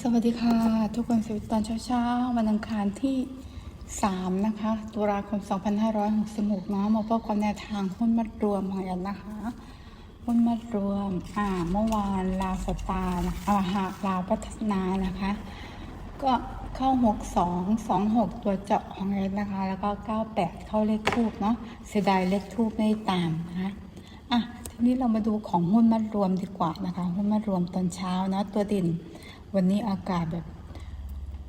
สวัสดีค่ะ ทุกคนสวัสดีตอนเช้าๆวันอังคารที่ 3 นะคะ ตุลาคม 2566เนาะมาพบกับแนวทางหุ้นมัดรวมของแอนนะคะหุ้นมัดรวมอ่าเมื่อวานลาวสตาร์นะอาหาลาวพัฒนานะคะ ก็เข้า 6 2 2 6 ตัวเจาะของแอนนะคะ แล้วก็ 98 เข้าเลขทูบเนาะเสียดายเลขทูบไม่ตามนะคะอะทีนี้เรามาดูของหุ้นมัดรวมดีกว่านะคะ หุ้นมัดรวมตอนเช้าเนาะตัวด่น วันนี้อากาศแบบ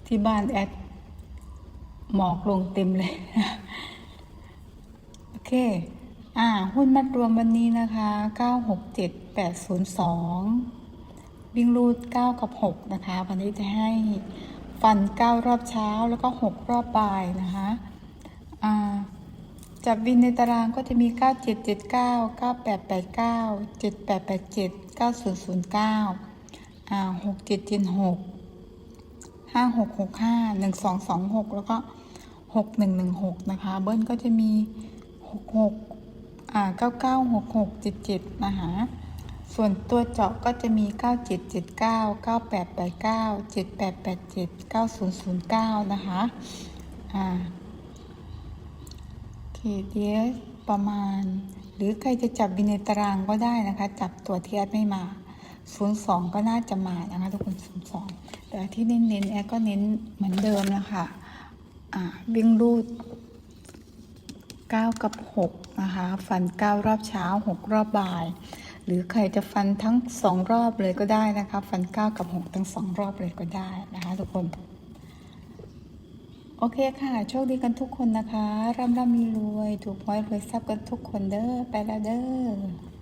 ที่บ้านแอดหมอกลงเต็มเลย โอเค อ่า หุ้นมัดรวมวันนี้นะคะ 967802 วิ่งรูด 9 กับ 6 นะคะ วันนี้จะให้ฟัน 9 รอบเช้าแล้วก็ 6 รอบบ่ายนะคะ อ่า จับวินในตารางก็จะมี 9779 9889 7887 9009 อ่าหกเจ็ดเจ็ดหกห้าหกหกห้าหนึ่งสองสองหกแล้วก็หกหนึ่งหนึ่งหกนะคะ เบิ้ลก็จะมีหกหกอ่าเก้าเก้าหกหกเจ็ดเจ็ดนะคะส่วนตัวเจาะก็จะมีเก้าเจ็ดเจ็ดเก้าเก้าแปดแปดเก้าเจ็ดแปดแปดเจ็ดเก้าศูนย์ศูนย์เก้านะคะ อ่าเคเดสประมาณ หรือใครจะจับวินในตารางก็ได้นะคะ จับตัวที่แอดไม่มา 02 ก็น่าจะมานะคะทุกคน 02 แต่ที่เน้นๆแอดก็เน้นเหมือนเดิมนะคะอ่าวิ่งรูด 9 กับ 6 นะคะ ฟัน 9 รอบเช้า 6 รอบบ่าย หรือใครจะฟันทั้ง 2 รอบเลยก็ได้นะคะ ฟัน 9 กับ 6 ทั้ง 2 รอบเลยก็ได้นะคะทุกคน โอเคค่ะ โชคดีกันทุกคนนะคะ ร่ำร่ำรวย ถูกหวยรวยทรัพย์กันทุกคนเด้อ ไปแล้วเด้อ